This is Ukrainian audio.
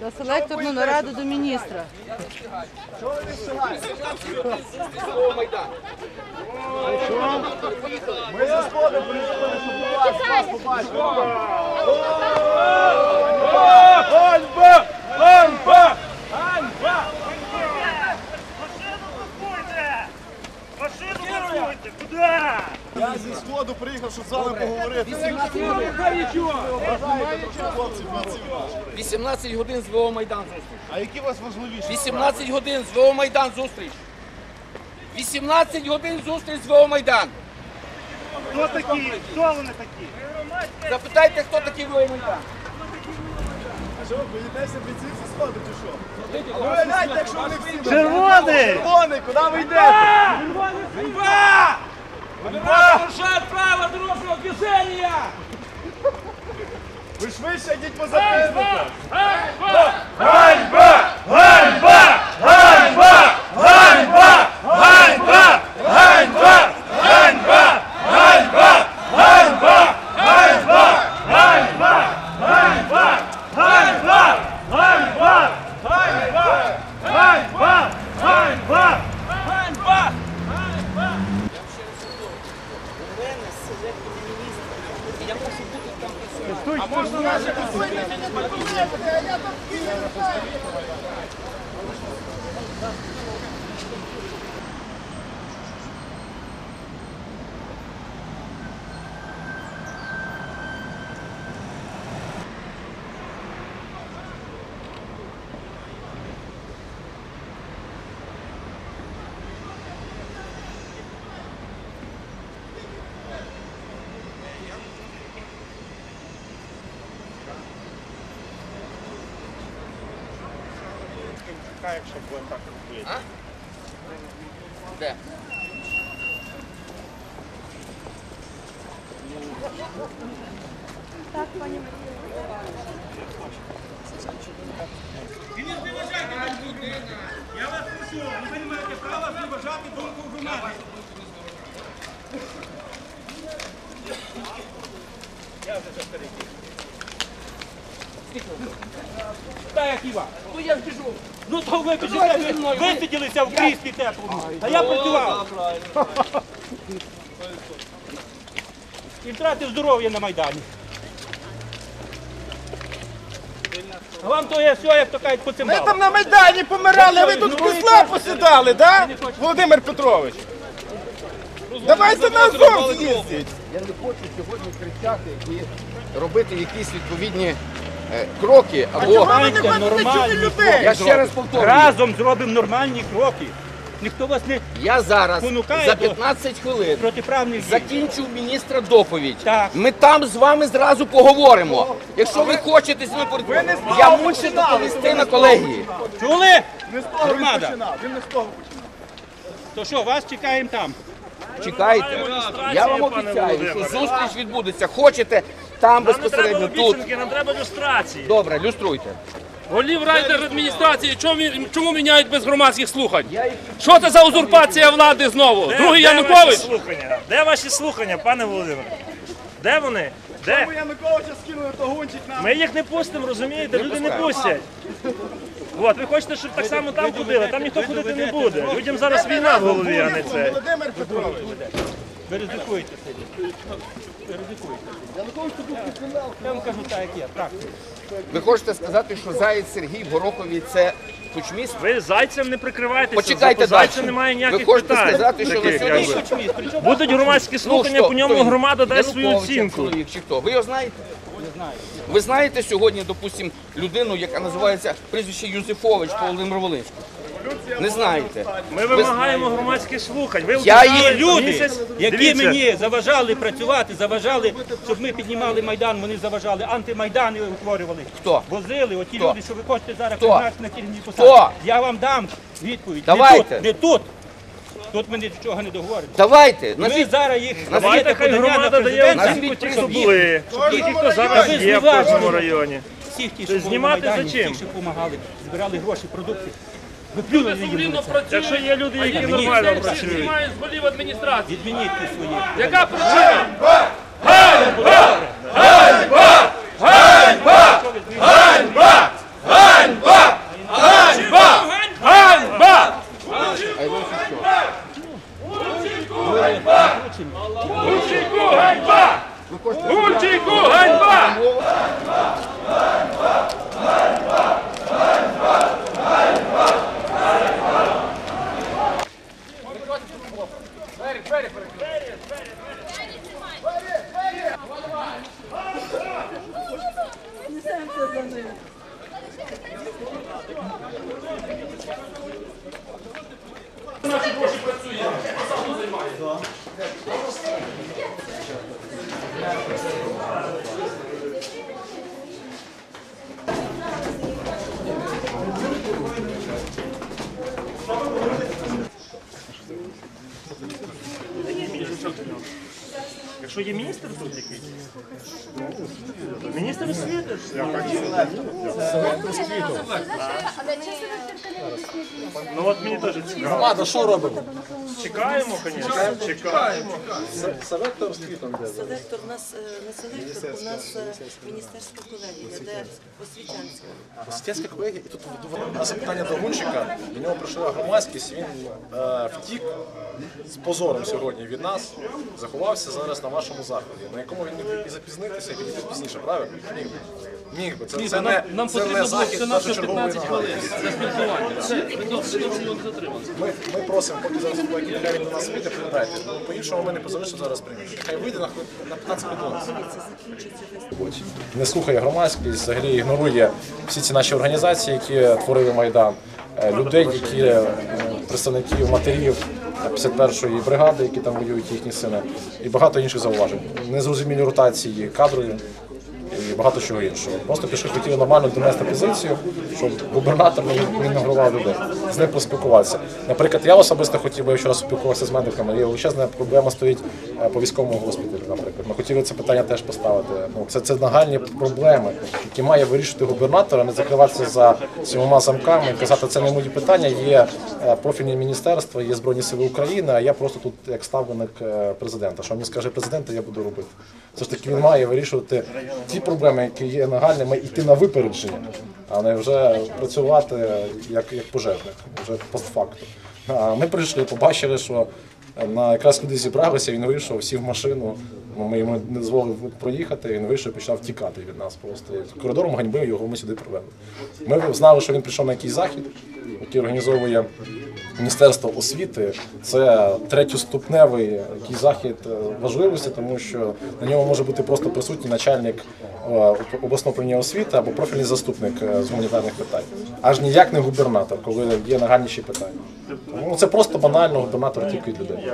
На селекторну нараду до міністра. Ми зі сходу приїхали, щоб вас, вас побачити. Ганьба! Ганьба! Ганьба! Машину блокуйте! Куди? Я зі сходу приїхав, щоб з вами поговорити. Бажаєте трошки хлопців, бійців наших. 18 годин з ВО Майдан зустріч. А які у вас важливіші? 18 годин з ВО Майдан зустріч. 18 годин зустріч з ВО Майдан. Хто такі? Хто вони такі? Запитайте, хто такий ВО Майдан. А що, ви боїтеся бійців зі сходу чи що? А ви гляньте, якщо вони всі... Червоний! Червоний, куди ви йдете? Ганьба! Нарушает право дорожного движения! Ви швидше йдіть Я там по записнику. Де? Я Та як Іва. Ну я ж біжу. Ну то ви біжите, ви висиділися в кріслі теплому. А я працював. І втратив здоров'я на Майдані. А вам то є все, як то кажуть, по цим Ми там на Майдані помирали, а ви тут Ну, кисла посідали, да? Володимир Петрович. Давайте на Азов з'їздіть. Я не хочу сьогодні кричати і робити якісь відповідні е, кроки. Або Чого ви не хочете чути нормальні людей? я ще раз повторюю. Разом зробимо нормальні кроки. Ніхто вас не Я зараз за до- 15 хвилин протиправних дій. закінчу міністра доповідь. Так. Ми там з вами зразу поговоримо. Якщо ви хочете з ним поговорити, я мушу доповісти на колегії. Чули? Не з того він Громада. починав. Він не з того починав. То що, вас чекаємо там. Чекайте, я вам обіцяю, що зустріч відбудеться. Хочете там безпосередньо тут. нам треба люстрації. Добре, люструйте. Голів райдержадміністрації чому, мі- чому міняють без громадських слухань? Що це за узурпація влади знову? Другий Янукович? слухання? Де ваші слухання, пане Володимире? Де вони? Де? Ми Януковича скинули, то гончик нам. Ми їх не пустимо, розумієте? Люди не пустять. От, ви хочете, щоб так само там ходили, там ніхто ходити не буде. Людям зараз війна в голові, а не це. Володимир Петрович. Ви ризикуєте сьогодні. Ви ризикуєте. Я вам кажу так, як є. Так. Ви хочете сказати, що Заєць Сергій в Горохові це кучміст? Ви зайцем не прикривайтеся, Почекайте за зайцем далі. немає Ви ніяких хочете питань. сказати, що на таких, сьогодні. Кучміст, Будуть громадські слухання, хто? по ньому громада дасть свою оцінку. чоловік чи хто? Ви його знаєте? Ви знаєте сьогодні, допустимо, людину, яка називається прізвище Юзефович по Володимиру? Не знаєте. Ми вимагаємо громадських слухань. Ви Я є люди, місяць. які Дивіться, мені заважали працювати, заважали, щоб ми піднімали Майдан, вони заважали, антимайдани утворювали. Хто? Возили, оті Хто? люди, що ви хочете зараз Хто? призначити на керівні посади. Хто? Я вам дам відповідь. Давайте. Не тут, не тут. Тут ми нічого не договоримо. Давайте, Ми назвіть, зараз їх Давайте хай подання на громада дає президента. оцінку ті, хто були, ті, хто зараз є в кожному районі. Всіх ті, що були на знімати Майдані, за чим? всіх, що допомагали, збирали гроші, продукти. Ви плюнули Сумлінно працюють. Якщо є люди, які нормально працюють. знімають з голів адміністрації. Відмініть ти свої. Яка причина? Ганьба! Наші гроші працює, посаду займає. Що ви Якщо є міністр тут якийсь? Міністр освіти. Ну от мені теж цікаво. Громада, що робимо? Чекаємо, звісно. Чекаємо. Селектор освітом де? Селектор у нас е, не селектор, у нас міністерська колегія, де освітянська. Освітянська колегія, і тут на запитання до Гунчика, до нього прийшла громадськість, він е, втік з позором сьогодні від нас, заховався зараз на вашому заході, на якому він міг і запізнитися, і підійти пізніше, правильно? Міг би. Міг би. Це, це не, Нам це не потрібно було захід все нашого першочергової 15 наради. хвилин для спілкування. Все, не. Ми, ми просимо, поки зараз поки він до нас вийде, передайте. Ну, По-іншому ми не позалишимо зараз прийняти. Хай вийде на, хвилин- на 15 хвилин. Не слухає громадськість, взагалі ігнорує всі ці наші організації, які творили Майдан, е, людей, які е, представників матерів 51-ї бригади, які там воюють їхні сини, і багато інших зауважень. Незрозумілі ротації кадрові і багато чого іншого. Просто пішли хотіли нормально донести позицію, щоб губернатор не- нагрував людей, з ним поспілкуватися. Наприклад, я особисто хотів би я вчора спілкувався з медиками. Є величезна проблема стоїть е, по військовому госпіталі. Наприклад, ми хотіли це питання теж поставити. Ну це, це нагальні проблеми, які має вирішити губернатор, а не закриватися за сімома замками і казати, це не мої питання. Є е, профільні міністерства, є збройні сили України. А я просто тут як ставленик е, президента. Що мені скаже президент, я буду робити. Все ж таки він має вирішувати ті проблеми, які є нагальними, йти на випередження, а не вже працювати як, як пожежник, вже постфакту. А ми прийшли, побачили, що на якраз люди зібралися, він вийшов, сів в машину. Ну, ми йому не дозволили проїхати, він вийшов і почав тікати від нас. Просто коридором ганьби його ми сюди привели. Ми знали, що він прийшов на якийсь захід, який організовує Міністерство освіти. Це третьоступневий який захід е, важливості, тому що на ньому може бути просто присутній начальник е, обласного управління освіти або профільний заступник е, з гуманітарних питань. Аж ніяк не губернатор, коли є нагальніші питання. Тому це просто банально губернатор тільки людей.